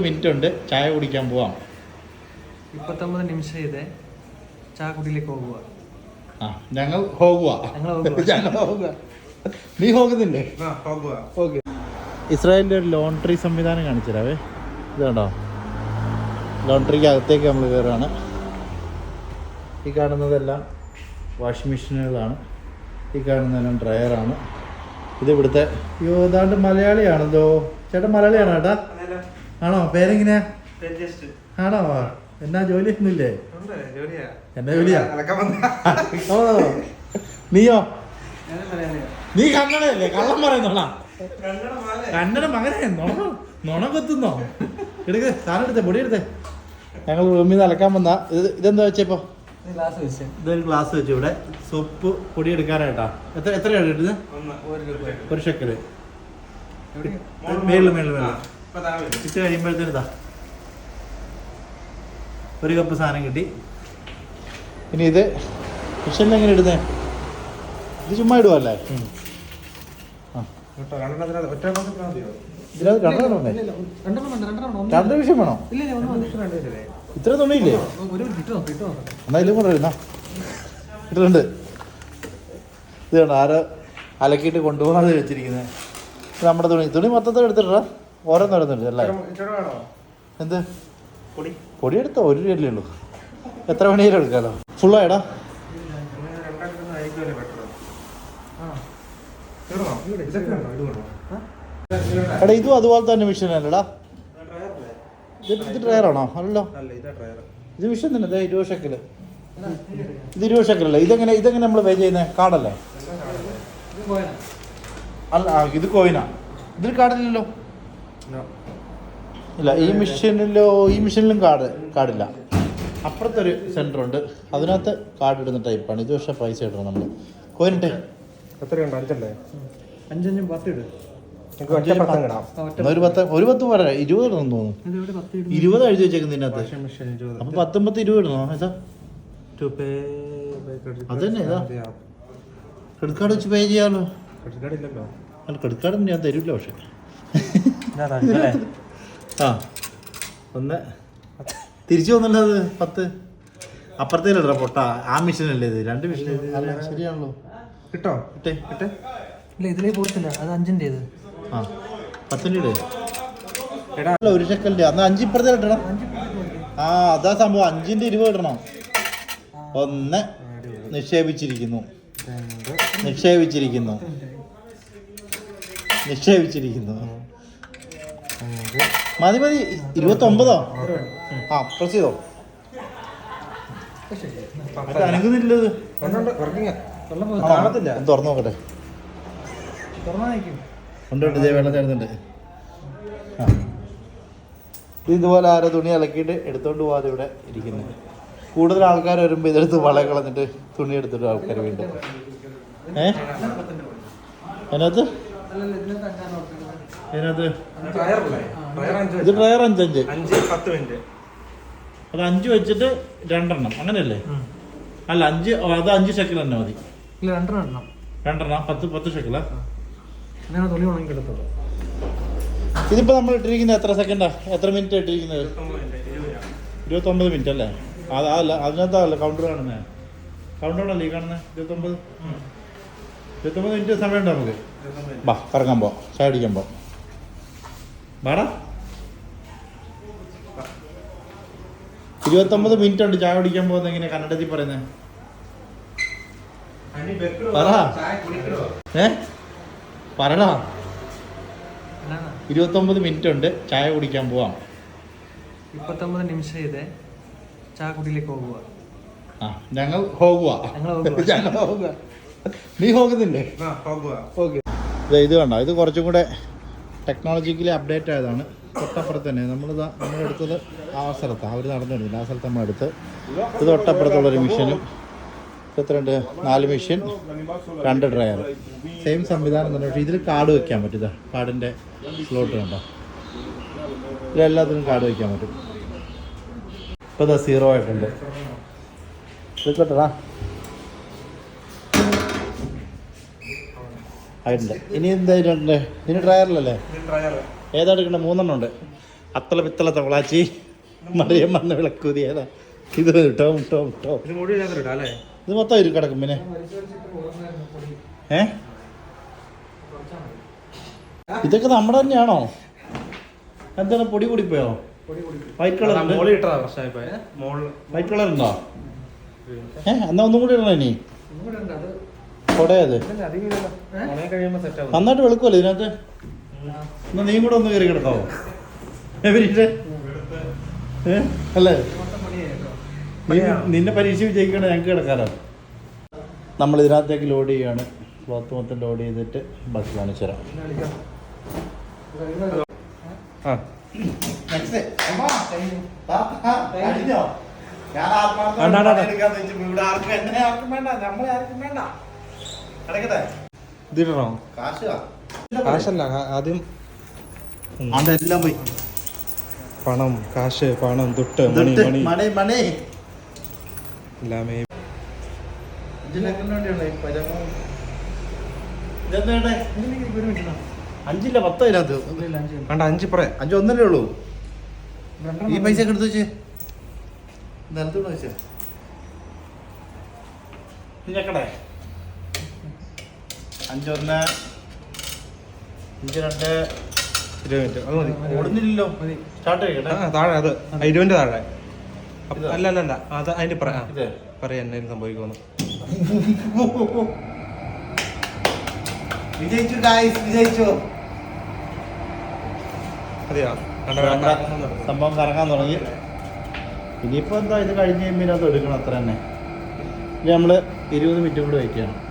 Minute ഉണ്ട് ചായ കുടിക്കാൻ പോവാം. ഇപ്പത്തൊമ്പത് നിമിഷം ഇത്. ചായ കുടിയിലേക്ക് പോകുക. ഞങ്ങൾ ഞങ്ങൾ നീ ഹോകുന്നില്ലേ ഇസ്രായേലിന്റെ ഒരു ലോണ്ടറി സംവിധാനം കാണിച്ചുതരാവേ. ഇത് കണ്ടോ ലോണ്ടറിക്ക് അകത്തേക്ക് നമ്മൾ കയറുകയാണ്. ഈ കാണുന്നതെല്ലാം വാഷിംഗ് മെഷീനുകളാണ്. ഈ കാണുന്നതെല്ലാം ഡ്രയറാണ്. ഇത് ഇവിടുത്തെ അയ്യോ ഏതാണ്ട് മലയാളിയാണെന്തോ ചേട്ടൻ മലയാളിയാണോ ചേട്ടാ ആണോ? പേരെങ്ങനെയാ? ആണോ? എന്നാ ജോലി ഒന്നുമില്ലേ എന്നാ ജോലിയാ? ഓ നീയോ? നീ കണ്ണടല്ലേ കള്ളം പറയുന്നോളാ കണ്ണട മകനെ നുണ നുണ കൊത്തുന്നോ? എടുക്ക് സാധനം എടുത്തേ പൊടി എടുത്തേ ഞങ്ങൾ റൂമിൽ നിന്ന് അലക്കാൻ വന്ന. ഇത് ഇതെന്താ വെച്ചപ്പോ? ഗ്ലാസ് വെച്ച്. ഇതൊരു ഗ്ലാസ് വെച്ചു ഇവിടെ. സോപ്പ് പൊടി എടുക്കാനായിട്ടാ. എത്ര എത്രയാണ് ഇട്ടത് ഒരു ഷെക്കൽ. മേളിൽ മേളിൽ മേളിൽ. ഇട്ട് കഴിയുമ്പോഴത്തേനിതാ ഒരു കപ്പ് സാധനം കിട്ടി. ഇനി ഇത് മിഷനിൽ എങ്ങനെ ഇടുന്നേ? ഇത് ചുമ്മാ ഇടുവല്ലേ? രണ്ട് വിഷയം വേണോ? ഇല്ല ഇല്ല ഒന്ന് വന്നിട്ട് ഇത്ര തുണിയില്ലേ? ഒരു കിട്ടോ കിട്ടോ. എന്നാ ഇതിലും ഇട്ടിട്ടുണ്ട്. ഇത് കണ്ടോ ആരോ അലക്കിയിട്ട് കൊണ്ടുപോകാതെ വെച്ചിരിക്കുന്നത് നമ്മുടെ തുണി. തുണി മൊത്തത്തിൽ എടുത്തിട്ടാ? ഓരോന്നും എടുത്തിട്ടുണ്ട് അല്ലേ? എന്ത്? പൊടി. പൊടി എടുത്തോ ഒരു രൂപയല്ലേ ഉള്ളൂ. എത്ര മണിയിലും എടുക്കാലോ? ഫുള്ളായടാ എടാ? ഇതും അതുപോലെ തന്നെ മിഷൻ അല്ലടാ ഇത് ഡ്രയറാണോ അല്ലല്ലോ ഇത് മിഷൻ തന്നെ. ഇതേ ഇരുപത് ഷെക്കൽ ഇത് ഇരുപത് ഷെക്കലല്ലേ ഇതെങ്ങനെ ഇതെങ്ങനെ നമ്മൾ പേ ചെയ്യുന്നത് കാർഡല്ലേ അല്ല ഇത് കോയിനാ ഇതിൽ കാർഡില്ലല്ലോ ഇല്ല ഈ മെഷീനിലോ ഈ മെഷീനിലും കാർഡ് കാർഡില്ല അപ്പുറത്തൊരു സെന്റർ ഉണ്ട്. അതിനകത്ത് കാർഡ് ഇടുന്ന ടൈപ്പാണ് ഇത് പക്ഷേ പൈസ ഇടണം നമ്മൾ കോയിനിട്ടെ എത്രയുണ്ട്? അഞ്ചല്ലേ അഞ്ചഞ്ചും പത്ത് ഇടും. ഒരു പത്ത്. ഒരു പത്ത് പോരാ? ഇരുപത് ഇടണം തോന്നുന്നു. ഇരുപത്. എഴുതി വെച്ചേക്കുന്ന ഇതിനകത്ത്. അപ്പൊ പത്തൊമ്പത് ഇരുപത് ഇടണോ? ഏതാ? തന്നെ ക്രെഡിറ്റ് അതന്നെ ഇതാ. ക്രെഡിറ്റ് കാർഡ് വെച്ച് പേ ചെയ്യാമല്ലോ ക്രെഡിറ്റ് കാർഡ് ഇല്ലല്ലോ. അല്ല ക്രെഡിറ്റ് കാർഡ് ഞാൻ തരില്ല പക്ഷെ. ആ ഒന്ന്. തിരിച്ചു വന്നല്ലോ അത് പത്ത്. അപ്പുറത്തേലടാ പൊട്ട. ആ മിഷനല്ലേ ഇത്? രണ്ട് മിഷൻ അല്ല ശരിയാണല്ലോ. കിട്ടോ? ഇട്ടേ ഇട്ടേ ഇല്ല ഇതിലേ പോകത്തില്ല അത് അഞ്ചിന്റെ ഇത്. ആ പത്തിന്റെ ഇട്. എടാ. അല്ല ഒരു സെക്കൻഡ് അന്ന് അഞ്ച് ഇപ്പുറത്തെ ഇടണം. ആ അതാ സംഭവം. അഞ്ചിന്റെ ഇരുപത് ഇടണം. ഒന്ന് നിക്ഷേപിച്ചിരിക്കുന്നു. രണ്ട്. നിക്ഷേപിച്ചിരിക്കുന്നു. നിക്ഷേപിച്ചിരിക്കുന്നു. മതി മതി. ഇരുപത്തി ഒമ്പതോ ആ പ്രസ് ചെയ്തോ? അനങ്ങുന്നില്ലത്? കാണത്തില്ല. തുറന്നു നോക്കട്ടെ. ഉണ്ട് ഇതേ വെള്ളം ചേർന്നുണ്ട് ആ. ഇത് ഇതുപോലെ ആരോ തുണി അലക്കിയിട്ട് എടുത്തോണ്ട് പോകാതെ ഇവിടെ ഇരിക്കുന്നത് കൂടുതൽ ആൾക്കാർ വരുമ്പോൾ ഇതെടുത്ത് വള കളഞ്ഞിട്ട് തുണി എടുത്തിട്ട് ആൾക്കാർ വീണ്ടും. ഏ? അതിനകത്ത് അതിനകത്ത് ടയറല്ലേ ടയർ അഞ്ച് ഇത് ഡ്രയർ അഞ്ചഞ്ച് അഞ്ച് പത്ത് മിനിറ്റ്. അത് അഞ്ച് വെച്ചിട്ട് രണ്ടെണ്ണം. അങ്ങനെയല്ലേ? അല്ല അഞ്ച് അത് അഞ്ച് ഷെക്കിൽ തന്നെ മതി. ഇല്ല രണ്ടെണ്ണം പത്ത് പത്ത് ഷെക്കിലാ അങ്ങനെ തുണി ഉണങ്ങി കിടത്തുള്ളൂ ഇതിപ്പോ നമ്മൾ ഇട്ടിരിക്കുന്നത് എത്ര സെക്കൻഡാ? എത്ര മിനിറ്റ് ഇട്ടിരിക്കുന്നത്? ഇരുപത്തൊമ്പത് മിനിറ്റ് അല്ലേ? അത് അല്ല അതിനകത്തല്ല കൗണ്ടർ കാണുന്നത് കൗണ്ടർ ആണല്ലേ ഈ കാണുന്നത് ഇരുപത്തൊമ്പത്? ഇരുപത്തൊമ്പത് മിനിറ്റ് സമയമുണ്ട് നമുക്ക്? വാ കറങ്ങാൻ പോ ചായ അടിക്കാൻ പോ വേടാ ഇരുപത്തൊമ്പത് മിനിറ്റ് ഉണ്ട് ചായ കുടിക്കാൻ പോകുന്നത് എങ്ങനെ കന്നഡത്തിൽ പറയുന്നത് പറ. ഏ? പറടാ. ഇരുപത്തൊമ്പത് മിനിറ്റ് ഉണ്ട്. ചായ കുടിക്കാൻ പോവാം. ഇപ്പത്തൊമ്പത് നിമിഷം ഇത് ചായ കുടിയിലേക്ക് പോകുക ആ ഞങ്ങൾ പോകുക ഞങ്ങൾ പോകുക നീ പോകുന്നില്ലേ ഓക്കെ ഇത് കണ്ടോ? ഇത് കുറച്ചും കൂടെ ടെക്നോളജിക്കലി അപ്ഡേറ്റ് ആയതാണ്. തൊട്ടപ്പുറത്ത് തന്നെ. നമ്മൾ നമ്മളെടുത്തത് ആ സ്ഥലത്ത്. അവർ നടന്നിരുന്നില്ല ആ സ്ഥലത്ത് നമ്മളെടുത്ത് ഇത് തൊട്ടപ്പുറത്തുള്ളൊരു മിഷനും ഇത്രണ്ട് നാല് മെഷീൻ രണ്ട് ഡ്രയർ സെയിം സംവിധാനം തന്നെ. പക്ഷേ ഇതിൽ കാർഡ് വയ്ക്കാൻ പറ്റും. കാർഡിന്റെ സ്ലോട്ട് കണ്ടോ? ഇതിലെല്ലാത്തിനും കാർഡ് വയ്ക്കാൻ പറ്റും. ഇപ്പോൾ ഇതാ സീറോ ആയിട്ടുണ്ട്. ഇത് ആയിട്ടുണ്ട്. ഇനി എന്താ ഇതിനുണ്ട് ഇതിന് ഡ്രയറിലല്ലേ ഏതാ എടുക്കണ്ട? മൂന്നെണ്ണം ഉണ്ട്. അത്തള പിത്തള തവളാച്ചി മറിയം വന്ന വിളക്കൂതി. ഇത് ടോം ടോം ടോം ഇത് മൊത്തം ഇരു കിടക്കും പിന്നെ. ഏ? ഇതൊക്കെ നമ്മുടെ തന്നെയാണോ? എന്താണ് പൊടി കൂടിപ്പോയോ വൈറ്റ് കളർ വൈറ്റ് കളർ ഉണ്ടോ. ഏ എന്നാ ഒന്നും കൂടി ഇടണം ഇനി. കൊടയത് നന്നായിട്ട് വെളുക്കുമല്ലോ ഇതിനകത്ത്? എന്നാ നീ കൂടെ ഒന്ന് കയറി കിടക്കാവോ എവരിട്ട് അല്ലേ? നിന്നെ പരീക്ഷ വിജയിക്കണേ ഞങ്ങൾക്ക് കിടക്കാറോ നമ്മൾ ഇതിനകത്തേക്ക് ലോഡ് ചെയ്യാണ്. ക്ലോത്ത് മൊത്തം ലോഡ് ചെയ്തിട്ട് ബസ് കാണിച്ചു തരാം. ആ. കളിക്കാം ആ വേണ്ട, നമ്മളെ ആർക്കും വേണ്ട. ഇതിടണോ? കാശല്ല ആദ്യം അതെല്ലാം പോയി. പണം കാശ് പണം തൊട്ട് മണി മണി. മണി മണി. എല്ലാമേ ഒരു മിനിറ്റ് അഞ്ചില്ല പത്തോ ഇതിനകത്ത്? വേണ്ട അഞ്ച് പറ. അഞ്ച് ഒന്നല്ലേ ഉള്ളൂ? ഈ പൈസ ഒക്കെ എടുത്ത് വെച്ചേ. നിലത്തോട് വെച്ചേ. ഞക്കടേ അഞ്ചൊന്ന് അഞ്ച് രണ്ട് ഇരുപത് മിനിറ്റ്. അത് മതി. ഓടുന്നില്ലല്ലോ. മതി. സ്റ്റാർട്ട് ചെയ്യട്ടെ ആ താഴെ അത്. ഇരുപതിന്റെ താഴെ. അപ്പ- ഇതാ? അല്ല അല്ല അല്ല. അത് അതിന്റെ പറ ഇത്. പറയാ എന്നാലും സംഭവിക്കുമെന്ന്. വിജയിച്ചു ഗായ്സ് വിജയിച്ചു. അതെയാ? നമ്മുടെ സംഭവം കറങ്ങാൻ തുടങ്ങി. ഇനിയിപ്പോ എന്താ ഇത് കഴിഞ്ഞ് കഴിയുമ്പോൾ അത് എടുക്കണം അത്ര തന്നെ. ഇനി നമ്മൾ ഇരുപത് മിനിറ്റ് കൂടി വെയിറ്റ് ചെയ്യണം.